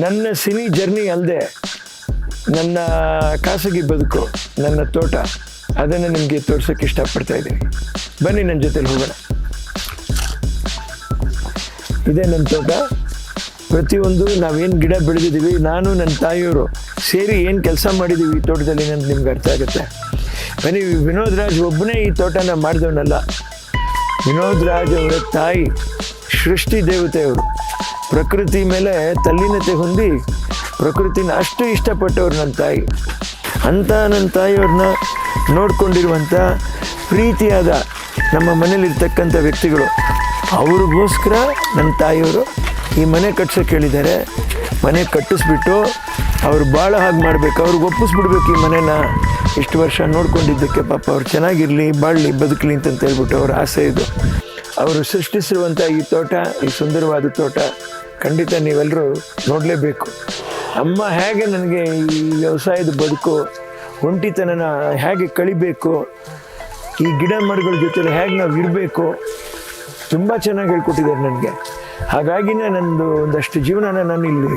ನನ್ನ cine journey ಅಲ್ಲದೆ ನನ್ನ ಖಾಸಗಿ ಬದುಕು, ನನ್ನ ತೋಟ, ಅದನ್ನು ನಿಮಗೆ ತೋರ್ಸೋಕ್ಕೆ ಇಷ್ಟಪಡ್ತಾ ಇದ್ದೀನಿ. ಬನ್ನಿ ನನ್ನ ಜೊತೆಲಿ ಹೋಗೋಣ. ಇದೇ ನನ್ನ ತೋಟ. ಪ್ರತಿಯೊಂದು ನಾವೇನು ಗಿಡ ಬೆಳೆದಿದ್ದೀವಿ, ನಾನು ನನ್ನ ತಾಯಿಯವರು ಸೇರಿ ಏನು ಕೆಲಸ ಮಾಡಿದ್ದೀವಿ ಈ ತೋಟದಲ್ಲಿ ಅಂತ ನಿಮ್ಗೆ ಅರ್ಥ ಆಗುತ್ತೆ. ಬನ್ನಿ, ವಿನೋದ್ ರಾಜ್ ಒಬ್ಬನೇ ಈ ತೋಟನ ಮಾಡಿದವನಲ್ಲ. ವಿನೋದ್ ರಾಜ್ ಅವರ ತಾಯಿ ಸೃಷ್ಟಿ ದೇವತೆಯವರು. ಪ್ರಕೃತಿ ಮೇಲೆ ತಲ್ಲೀನತೆ ಹೊಂದಿ ಪ್ರಕೃತಿನ ಅಷ್ಟು ಇಷ್ಟಪಟ್ಟವ್ರು ನನ್ನ ತಾಯಿ. ಅಂಥ ನನ್ನ ತಾಯಿಯವ್ರನ್ನ ನೋಡ್ಕೊಂಡಿರುವಂಥ ಪ್ರೀತಿಯಾದ ನಮ್ಮ ಮನೇಲಿರ್ತಕ್ಕಂಥ ವ್ಯಕ್ತಿಗಳು. ಅವ್ರಿಗೋಸ್ಕರ ನನ್ನ ತಾಯಿಯವರು ಈ ಮನೆ ಕಟ್ಸೋಕೆ ಹೇಳಿದ್ದಾರೆ. ಮನೆ ಕಟ್ಟಿಸ್ಬಿಟ್ಟು ಅವ್ರು ಭಾಳ ಹಾಗೆ ಮಾಡಬೇಕು. ಅವ್ರಿಗೆ ಒಪ್ಪಿಸ್ಬಿಡ್ಬೇಕು ಈ ಮನೇನ. ಇಷ್ಟು ವರ್ಷ ನೋಡ್ಕೊಂಡಿದ್ದಕ್ಕೆ ಪಾಪ ಅವ್ರು ಚೆನ್ನಾಗಿರಲಿ, ಬಾಳಲಿ, ಬದುಕಲಿ ಅಂತ ಹೇಳ್ಬಿಟ್ಟು ಅವ್ರ ಆಸೆ ಇದು. ಅವರು ಸೃಷ್ಟಿಸಿರುವಂಥ ಈ ತೋಟ, ಈ ಸುಂದರವಾದ ತೋಟ ಖಂಡಿತ ನೀವೆಲ್ಲರೂ ನೋಡಲೇಬೇಕು. ಅಮ್ಮ ಹೇಗೆ ನನಗೆ ಈ ವ್ಯವಸಾಯದ ಬದುಕು, ಒಂಟಿತನನ ಹೇಗೆ ಕಳಿಬೇಕು, ಈ ಗಿಡ ಮರಗಳ ಜೊತೆ ಹೇಗೆ ನಾವು ಇರಬೇಕು, ತುಂಬ ಚೆನ್ನಾಗಿ ಹೇಳ್ಕೊಟ್ಟಿದ್ದಾರೆ ನನಗೆ. ಹಾಗಾಗಿನೇ ನನ್ನದು ಒಂದಷ್ಟು ಜೀವನನ ನಾನು ಇಲ್ಲಿ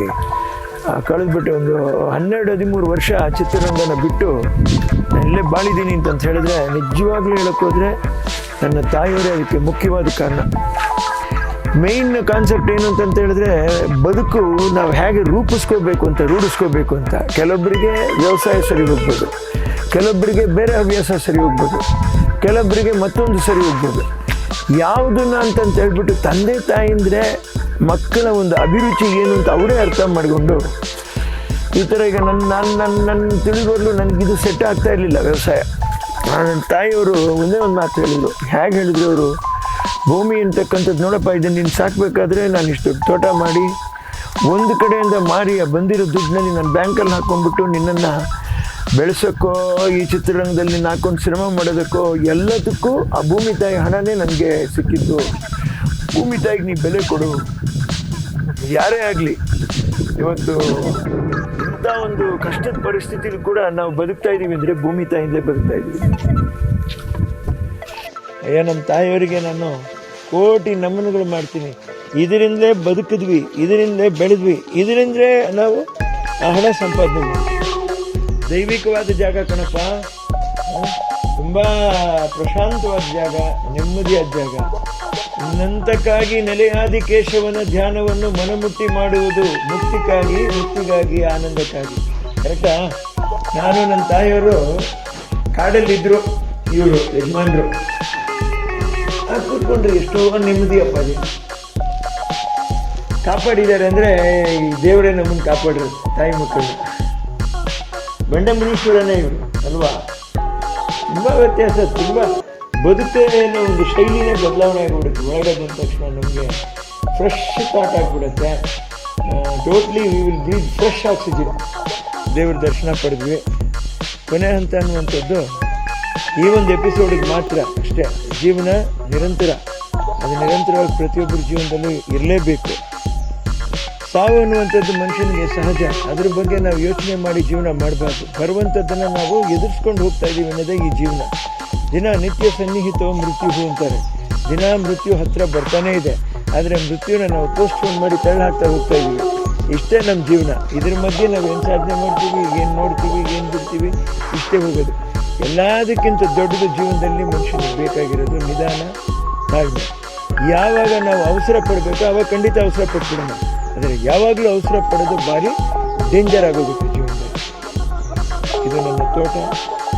ಕಳೆದ್ಬಿಟ್ಟು ಒಂದು ಹನ್ನೆರಡು, ಹದಿಮೂರು ವರ್ಷ ಚಿತ್ರರಂಗನ ಬಿಟ್ಟು ಇಲ್ಲೇ ಬಾಳಿದ್ದೀನಿ ಅಂತಂತ ಹೇಳಿದ್ರೆ ನಿಜವಾಗ್ಲೂ ಹೇಳೋಕ್ಕೋದ್ರೆ ನನ್ನ ತಾಯಿಯವರೇ ಅದಕ್ಕೆ ಮುಖ್ಯವಾದ ಕಾರಣ. ಮೇಯ್ನ್ ಕಾನ್ಸೆಪ್ಟ್ ಏನು ಅಂತಂತ ಹೇಳಿದ್ರೆ, ಬದುಕು ನಾವು ಹೇಗೆ ರೂಪಿಸ್ಕೋಬೇಕು ಅಂತ, ರೂಢಿಸ್ಕೋಬೇಕು ಅಂತ. ಕೆಲವೊಬ್ಬರಿಗೆ ವ್ಯವಸಾಯ ಸರಿ ಹೋಗ್ಬೋದು. ಕೆಲವೊಬ್ಬರಿಗೆ ಬೇರೆ ಹವ್ಯಾಸ ಸರಿ ಹೋಗ್ಬೋದು. ಕೆಲವೊಬ್ಬರಿಗೆ ಮತ್ತೊಂದು ಸರಿ ಹೋಗ್ಬೋದು. ಯಾವುದನ್ನ ಅಂತಂತ ಹೇಳ್ಬಿಟ್ಟು ತಂದೆ ತಾಯಿಂದ್ರೆ ಮಕ್ಕಳ ಒಂದು ಅಭಿರುಚಿ ಏನು ಅಂತ ಅವರೇ ಅರ್ಥ ಮಾಡಿಕೊಂಡು, ಈ ಥರ ಈಗ ನನ್ನ ನಾನು ನನ್ನ ನನ್ನ ನನಗೆ ನನಗಿದು ಸೆಟ್ ಆಗ್ತಾ ಇರಲಿಲ್ಲ ವ್ಯವಸಾಯ. ನನ್ನ ತಾಯಿಯವರು ಒಂದೇ ಒಂದು ಮಾತು ಹೇಳಿದ್ರು ಹೇಗೆ ಹೇಳಿದ್ರು ಅವರು? ಭೂಮಿ ಅಂತಕ್ಕಂಥದ್ದು ನೋಡಪ್ಪ ಇದನ್ನು ನೀನು ಸಾಕಬೇಕಾದ್ರೆ ನಾನು ಇಷ್ಟು ತೋಟ ಮಾಡಿ, ಒಂದು ಕಡೆಯಿಂದ ಮಾರಿ ಬಂದಿರೋ ದುಡ್ಡಿನಲ್ಲಿ ನಾನು ಬ್ಯಾಂಕಲ್ಲಿ ಹಾಕ್ಕೊಂಡ್ಬಿಟ್ಟು ನಿನ್ನನ್ನು ಬೆಳೆಸೋಕ್ಕೋ ಈ ಚಿತ್ರರಂಗದಲ್ಲಿ ನಿನ್ನ ಹಾಕೊಂಡು ಶ್ರಮ ಮಾಡೋದಕ್ಕೋ, ಎಲ್ಲದಕ್ಕೂ ಆ ಭೂಮಿ ತಾಯಿ ಹಣನೇ ನನಗೆ ಸಿಕ್ಕಿದ್ದು. ಭೂಮಿ ತಾಯಿಗೆ ನೀ ಬೆಲೆ ಕೊಡು. ಯಾರೇ ಆಗಲಿ, ಇವತ್ತು ಇಂಥ ಒಂದು ಕಷ್ಟದ ಪರಿಸ್ಥಿತಿಲಿ ಕೂಡ ನಾವು ಬದುಕ್ತಾ ಇದ್ದೀವಿ ಅಂದರೆ ಭೂಮಿ ತಾಯಿಂದಲೇ ಬದುಕ್ತಾ ಇದ್ದೀವಿ ಅಯ್ಯ ನಮ್ಮ ತಾಯಿಯವರಿಗೆ ನಾನು ಕೋಟಿ ನಮನಗಳು ಮಾಡ್ತೀನಿ. ಇದರಿಂದಲೇ ಬದುಕಿದ್ವಿ, ಇದರಿಂದಲೇ ಬೆಳೆದ್ವಿ, ಇದರಿಂದಲೇ ನಾವು ಹಣ ಸಂಪಾದನೆ ದೈವಿಕವಾದ ಜಾಗ ಕಣಪ್ಪ. ತುಂಬ ಪ್ರಶಾಂತವಾದ ಜಾಗ, ನೆಮ್ಮದಿಯಾದ ಜಾಗ. ನಂತಕ್ಕಾಗಿ ನೆಲೆಯಾದಿ ಕೇಶವನ ಧ್ಯಾನವನ್ನು ಮನಮುಟ್ಟಿ ಮಾಡುವುದು ಮುಕ್ತಿಗಾಗಿ ಮುಕ್ತಿಗಾಗಿ, ಆನಂದಕ್ಕಾಗಿ. ಕರೆಕ್ಟಾ? ನಾನು ನನ್ನ ತಾಯಿಯವರು ಕಾಡಲ್ಲಿದ್ದರು ಇವರು ಯಜಮಾನ್ರು. ಕೂತ್ಕೊಂಡ್ರೆ ಎಷ್ಟೋ ನೆಮ್ಮದಿ ಅಪ್ಪ ಅದು ಕಾಪಾಡಿದ್ದಾರೆ ಅಂದರೆ ಈ ದೇವರೇ ನಮ್ಮನ್ನು ಕಾಪಾಡ್ರು, ತಾಯಿ ಮಕ್ಕಳು. ಬಂಡ ಮುನೀಶ್ವರನೇ ಇವರು, ಅಲ್ವಾ? ತುಂಬ ವ್ಯತ್ಯಾಸ, ತುಂಬ. ಬದುಕೇ ಅನ್ನೋ ಒಂದು ಶೈಲಿನೇ ಬದಲಾವಣೆ ಆಗಿಬಿಡುತ್ತೆ. ಒಳಗಡೆ ಬಂದ ತಕ್ಷಣ ನಮಗೆ ಫ್ರೆಶ್ ಥಾಟ್ ಆಗಿಬಿಡುತ್ತೆ. Totally we will breathe fresh oxygen ದೇವ್ರ ದರ್ಶನ ಪಡೆದ್ವಿ. ಕೊನೆ ಹಂತ ಅನ್ನುವಂಥದ್ದು ಈ ಒಂದು ಎಪಿಸೋಡಿಗೆ ಮಾತ್ರ ಅಷ್ಟೇ. ಜೀವನ ನಿರಂತರ. ಅದು ನಿರಂತರವಾಗಿ ಪ್ರತಿಯೊಬ್ಬರ ಜೀವನದಲ್ಲಿ ಇರಲೇಬೇಕು. ಸಾವು ಅನ್ನುವಂಥದ್ದು ಮನುಷ್ಯನಿಗೆ ಸಹಜ. ಅದ್ರ ಬಗ್ಗೆ ನಾವು ಯೋಚನೆ ಮಾಡಿ ಜೀವನ ಮಾಡಬಾರ್ದು. ಬರುವಂಥದ್ದನ್ನು ನಾವು ಎದುರಿಸ್ಕೊಂಡು ಹೋಗ್ತಾ ಇದ್ದೀವಿ ಅನ್ನೋದೇ ಈ ಜೀವನ. ದಿನ ನಿತ್ಯ ಸನ್ನಿಹಿತವು ಮೃತ್ಯು ಅಂತಾರೆ. ದಿನ ಮೃತ್ಯು ಹತ್ತಿರ ಬರ್ತಾನೆ ಇದೆ. ಆದರೆ ಮೃತ್ಯುನ ನಾವು ಪೋಸ್ಟ್ಪೋನ್ ಮಾಡಿ ತಳ್ಳಿ ಹಾಕ್ತಾ ಹೋಗ್ತಾ ಇದ್ದೀವಿ. ಇಷ್ಟೇ ನಮ್ಮ ಜೀವನ. ಇದ್ರ ಮಧ್ಯೆ ನಾವು ಏನು ಸಾಧನೆ ಮಾಡ್ತೀವಿ, ಏನು ನೋಡ್ತೀವಿ, ಏನು ಬಿಡ್ತೀವಿ, ಇಷ್ಟೇ ಹೋಗೋದು. ಎಲ್ಲದಕ್ಕಿಂತ ದೊಡ್ಡದು ಜೀವನದಲ್ಲಿ ಮನುಷ್ಯನಿಗೆ ಬೇಕಾಗಿರೋದು ನಿಧಾನ, ತಾಳ್ಮೆ. ಯಾವಾಗ ನಾವು ಅವಸರ ಪಡಬೇಕು ಅವಾಗ ಖಂಡಿತ ಅವಸರ ಪಡ್ಬಿಡೋಣ. ಆದರೆ ಯಾವಾಗಲೂ ಅವಸರ ಪಡೋದು ಭಾರಿ ಡೇಂಜರ್ ಆಗೋಗುತ್ತೆ ಜೀವನದಲ್ಲಿ. ಇದು ನನ್ನ ತೋಟ,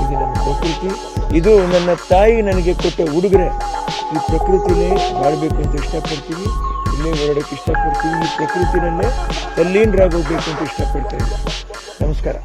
ಇದು ನನ್ನ ಪ್ರಕೃತಿ, ಇದು ನನ್ನ ತಾಯಿ ನನಗೆ ಕೊಟ್ಟ ಉಡುಗೊರೆ. ಈ ಪ್ರಕೃತಿನೇ ಮಾಡಬೇಕು ಅಂತ ಇಷ್ಟಪಡ್ತೀವಿ ಇಲ್ಲೇ ಹೊರಡೋಕ್ಕೆ ಇಷ್ಟಪಡ್ತೀವಿ. ಈ ಪ್ರಕೃತಿನಲ್ಲೇ ತಲ್ಲೀನರಾಗೋಗ್ಬೇಕು ಅಂತ ಇಷ್ಟಪಡ್ತಾ ಇದ್ದೀನಿ. ನಮಸ್ಕಾರ.